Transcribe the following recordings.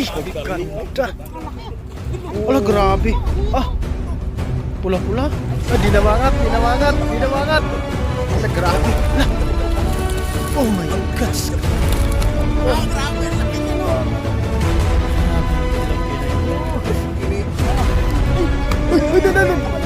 Ay, ganda. Wala, grabe. Ah, pula-pula. Ah, di namangat, di namangat, di namangat. Wala, grabe. Wala. Oh my God. Oh, grabe. Uy, uy, uy, uy, uy.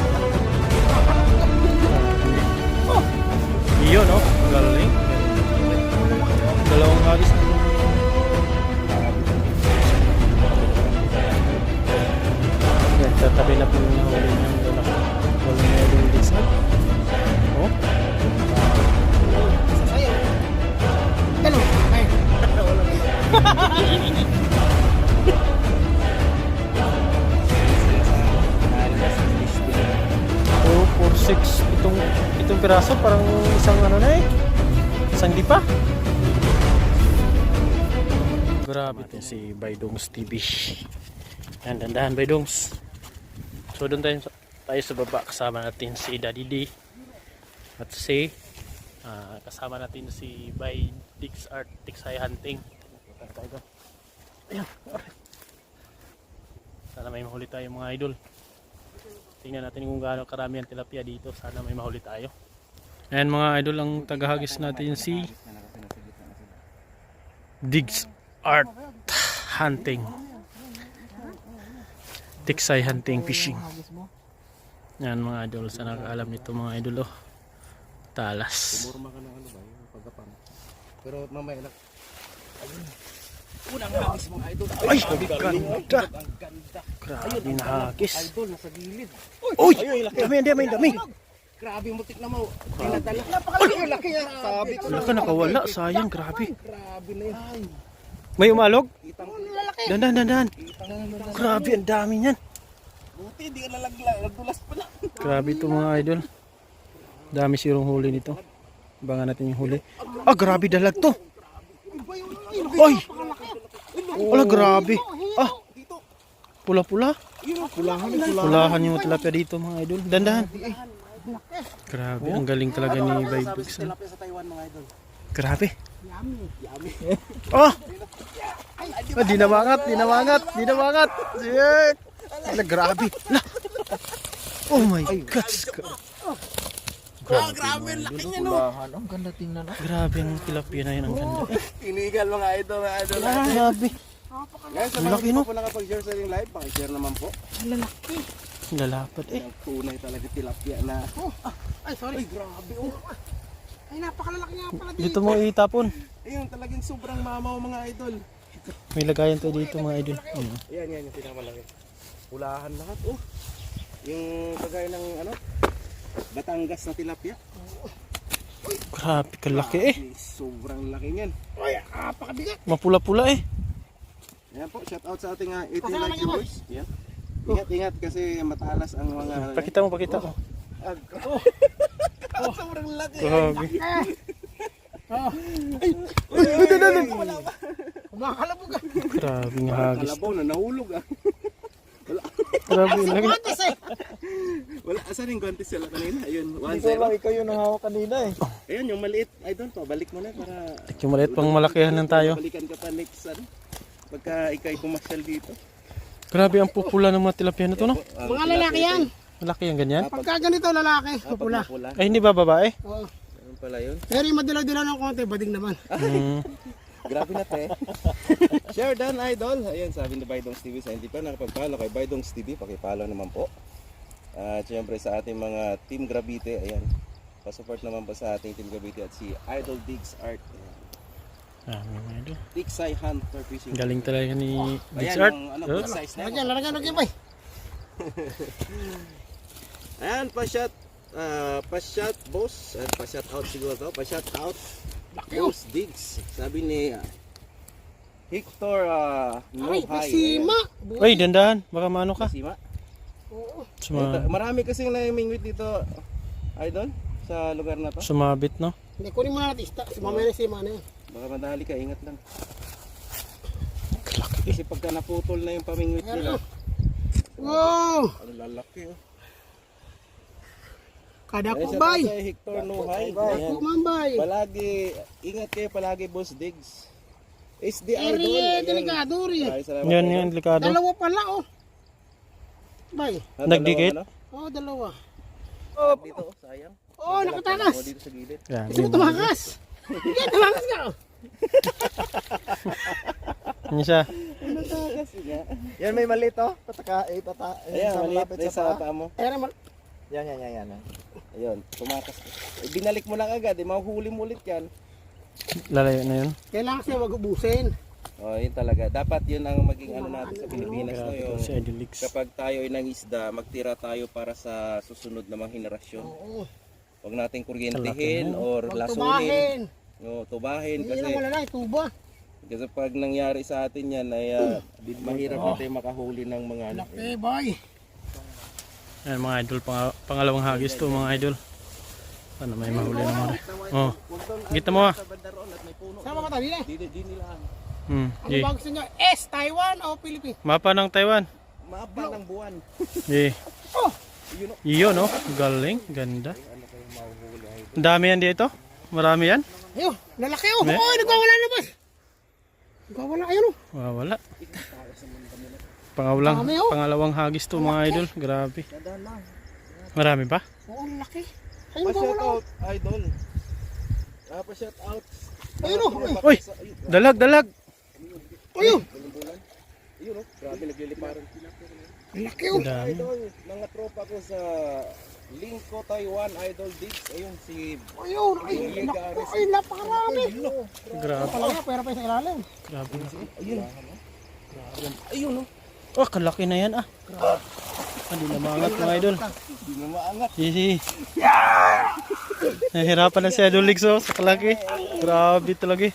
Piraso parang isang ano na eh. Isang lipa. Grabe to si Baydongs TV. Yan, dandahan Baydongs. So doon tayo, tayo sa baba kasama natin si Daddy D. At si ah, kasama natin si Bay Dix Art Tiksay Hunting. Ayan. alright. Sana may mahuli tayo mga idol. Tingnan natin kung gaano karami ang tilapia dito. Sana may mahuli tayo. Ayan mga idol, ang tagahagis natin si Diggs Art Hunting. Tiksay Hunting Fishing. Yan mga idol, sa nakakaalam nito mga idol oh. Talas. Ano. Pero mamaya lang. Unang hagis mga idol. Ay, ganda. Grabe na hagis. Idol, nasa gilid. Uy! Dami, dami, dami. Grabe yung mutik na mo. Tinadala. Napakalaki yung laki yan. Sabi ko. Wala ka nakawala. Sayang, grabe. Grabe na yan. May umalog? Kitang Dandan, dandan. Grabe, ang dami niyan. buti, hindi ka nalaglag. Nagdulas pa lang. Grabe ito mga idol. Dami sirong huli nito. Abangan natin yung huli. Ah, grabe dalag to. Ay! Wala, grabe. Ah! Pula-pula. Pulahan. Pulahan yung tilapia dito mga idol. Dandahan. Grabe, ang galing talaga ni Vibex. ah. Tilapia sa Taiwan mga idol. Grabe. Ah! Ah, di namangat, di namangat, di namangat. Shit! Ala, grabe. La. Oh my God. Ah, grabe. Laki niya no. Ang ganda tingnan. Grabe ang tilapia na yun. Ang ganda. Eh, Inigal mga idol. Mga idol. grabe. Guys, sa Ang mga laki, po nakapag-share sa live, pakishare naman po. Lalapad eh. Ang tunay talaga tilapia na. Ay, sorry. Ay, grabe oh. Ay, napakalalaki nga pala dito. Dito mo itapon. Ayun, talagang sobrang mamaw mga idol. May lagayan tayo dito mga idol. Ayun. Yan, yan, yung pinakamalaki. Pulahan lahat, oh. Yung kagaya ng, ano, Batangas na tilapia. Grabe kalaki eh. Sobrang laki niyan. Ay, apakabigat. Mapula-pula eh. Ayan po, shout out sa ating uh, 18 like viewers. Yan. Ingat, ingat kasi matalas ang mga... Pakita mo, pakita mo. Ag- sobrang laki. Grabe. Kumakalabog ah. Grabe nga hagis. Kalabaw na nahulog ah. Grabe lagi. Matis eh. Wala, asan yung guantes sila kanina? Ayun, 1-0. ikaw yung nangawak kanina eh. Ayun, yung maliit. Ay, doon pa, balik mo na para... Yung maliit pang malakihan lang tayo. Balikan ka pa next, ano? Pagka ikay pumasyal dito. Grabe ang pupula ng mga tilapia na to no. Mga lalaki yan. Malaki yung ganyan. Pagka ganito lalaki, pag pula. mapula. Ay hindi ba babae? Oo. Ganun pala yun. Pero yung madilaw-dilaw ng konti, bading naman. Hmm. Grabe na te. Share dan idol. Ayun sabi ni Baydongs TV sa hindi pa nakapag-follow kay Baydongs TV, paki-follow naman po. At syempre sa ating mga Team Gravite, ayan. Pa-support naman po sa ating Team Gravite at si Idol Digs Art. Ayan. Ah, mga idol. Tiksay Hunter Fishing. Galing talaga ni Dix Ayan, Art. yung ano, Oh. good size na. Lagyan ba? Ayan, pa-shot. ah, pa-shot boss. At pa-shot out siguro to. Pa-shot out. Boss Digs. Sabi ni ah, Hector uh, Ay, pasima. Uy, dandahan. Baka maano ka. Pasima. Oo. Suma Marami kasing namimingwit dito, idol, sa lugar na to. sumabit no. Hindi, kunin mo na natin. Sumamay na si Mana yun. Baka madali ka, ingat lang. Kalaki. Kasi pagka naputol na yung pamingwit nila, Wow! ano lalaki oh. Kada sa bay. Hector Nuhay. Kada po mambay. Palagi, ingat kayo palagi boss digs. SD Idol. Eri, Ayan. delikado salamat. Yan yung delikado. Dalawa pala oh. Bay. Ah, Nagdikit? dalawang Oh, dalawa. Oh, dito, oh, sayang. Oh, nakatakas. Oh, dito sa gilid. Yan, Gusto mo tumakas? Hindi, tumakas ka. Yan siya. Natakas nga. Yan may maliit oh. Pataka, eh, pata, eh, Ayan, sa maliit malapit sa paa. mo. Ayan naman. Yan, yan, yan, yan. ah. Ayun, tumakas. Eh, binalik mo lang agad, eh, mahuhuli mo ulit yan. Lalayo na yun. Kailangan siya wag ubusin. Oh, yun talaga. Dapat yun ang maging ano natin sa Pilipinas. No, yung kapag tayo ay nangisda, magtira tayo para sa susunod na mga henerasyon. Oo. Huwag nating kuryentehin or lasunin. tubahin. No, tubahin Hindi kasi lang wala na, tuba. kasi pag nangyari sa atin yan ay ah, mahirap natin makahuli ng mga ano. Laki, bay. Yan mga idol, pang pangalawang hagis to mga idol. Ano may mahuli naman. Oh, kita mo ah. Sama ka tayo eh. Di, di nila Hmm, Ano yeah. ba gusto nyo? S, Taiwan o Philippines? Mapa ng Taiwan. mapa ng buwan. Yeah. Oh, Iyon oh, galing, ganda. Ang dami yan dito. Marami yan. ayun, lalaki oh. Oh, nagwawala na ba? Nagwawala, ayun oh. Wala. Pangawalang, Dami, oh. pangalawang hagis to mga idol. Grabe. Marami pa? Oo, ang laki. Ayun, Pa-shout nagwawala. out, idol. Ah, pa-shout out. Ayun oh. ay, Uy, dalag, dalag. Ayun, Ayun oh, grabe nagliliparan. ang laki oh. Dami. Mga tropa ko sa Lingko, Taiwan, Idol Digs. Ayun, si Ayun, ay, naku, ay, napakarami. Grabe. Pala pera pa sa ilalim. Grabe. Ayun oh. Oh, kalaki na yan ah. Hindi na maangat mga idol. Hindi na maangat. Hihi. Nahirapan na si Idol Leaks oh, sa kalaki. Grabe talaga eh.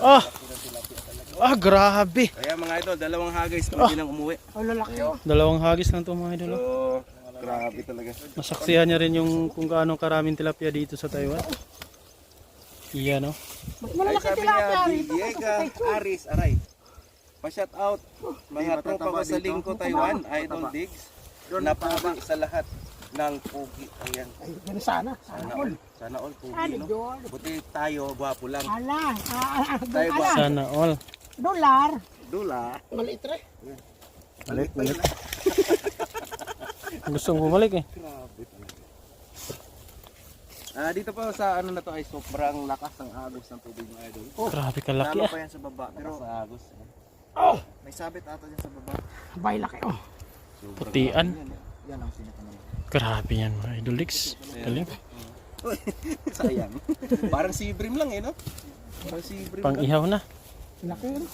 Ah! Ah, grabe. Kaya mga idol, dalawang hagis pwede nang umuwi. Ang lalaki oh. Dalawang hagis lang to mga idol. So, oh. Grabe talaga. Nasaksihan niya rin yung kung gaano karaming tilapia dito sa Taiwan. Iyan oh. Mas malalaki tilapia rito. Diego Aris, aray. Pa-shout out, mga tropa ko sa Lingko, Taiwan, Idol Digs. Napugi sa lahat ng pugi. Ayan, Ay, ganun sana. sana all. Sana all pugi, Ano no? Buti tayo, gwapo lang. Ala, ah, ah, Tayo ala. ba? Sana all. Dolar. Dula. Maliit rin. Balik, balik. Gusto kong bumalik eh. Grabe talaga. Ah, dito pa sa ano na to ay sobrang lakas ng agos ng tubig mga idol. Grabe kalaki Tama ah. pa yan sa baba. Pero sa agos. eh. Oh, may sabit ata dyan sa baba. bay laki oh. Sobrang Putian. laki yan, eh. Yan ang pinakanaman. Grabe yan mga Idol Leaks. Galing. Sayang. Parang si Brim lang eh, no? Parang si Brim Pang lang. ihaw na. Laki yun.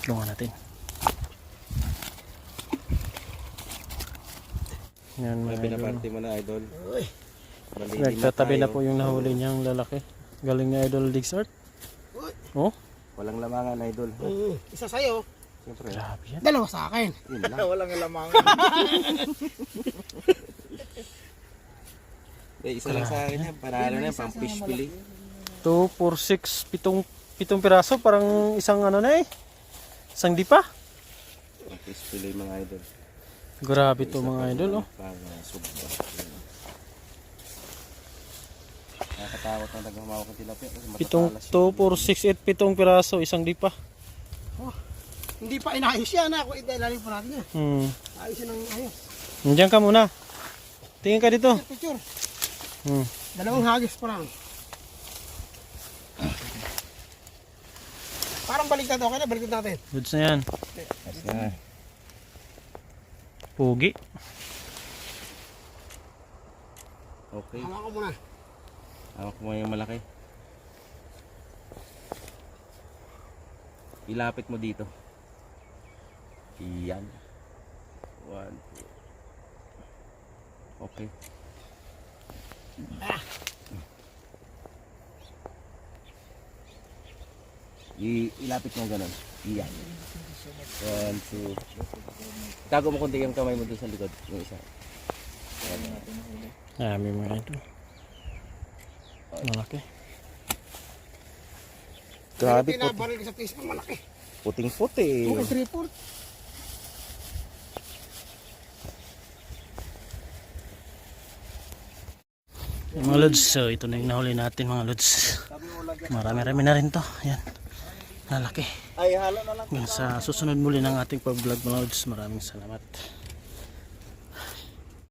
Tulungan natin. Yan mga idol. pinaparte mo na idol. Malilim Nagtatabi na tayo. po yung nahuli niyang lalaki. Galing na Idol Leaks Art. Oh, Walang lamangan idol. Mm, isa sa'yo, Siyempre. grabe yan. dalawa sa akin. Yun lang. Walang alamang. Eh, isa lang sa akin yan. Panalo na yan. Pang fish fillet. 2, 4, 6, pitong, pitong piraso. Parang isang ano na eh. Isang dipa. Pang fish fillet mga idol. Grabe to mga idol oh. Nakakatakot na nagmamawak ng tilapia. Pitong matatalas 2, yun. 4, 6, 8, pitong piraso. Isang dipa. Hindi pa inayos yan ha. Kung ilalim pa natin yan. Hmm. Ayos yan ang ayos. Nandiyan ka muna. Tingin ka dito. Picture. Hmm. Dalawang hagis pa lang. Parang baliktad okay na, baliktad natin. Goods na yan. Yes na. Pugi. Okay. Hawa ko muna. Hawak mo yung malaki. Ilapit mo dito. Iyan. One, two. Okay. I ilapit mo ganun. Iyan. One, two. Tago mo konti yung kamay mo doon sa likod. Yung isa. Dami mga idol. Malaki. Grabe po. pinabaril sa Facebook, malaki. Puting-puti. Oo, 3-4. Mga lods, so ito na yung nahuli natin mga lods. Marami-rami na rin to. Yan. Lalaki. Ay, halo na lang. Sa susunod muli ng ating pag-vlog mga lods. Maraming salamat.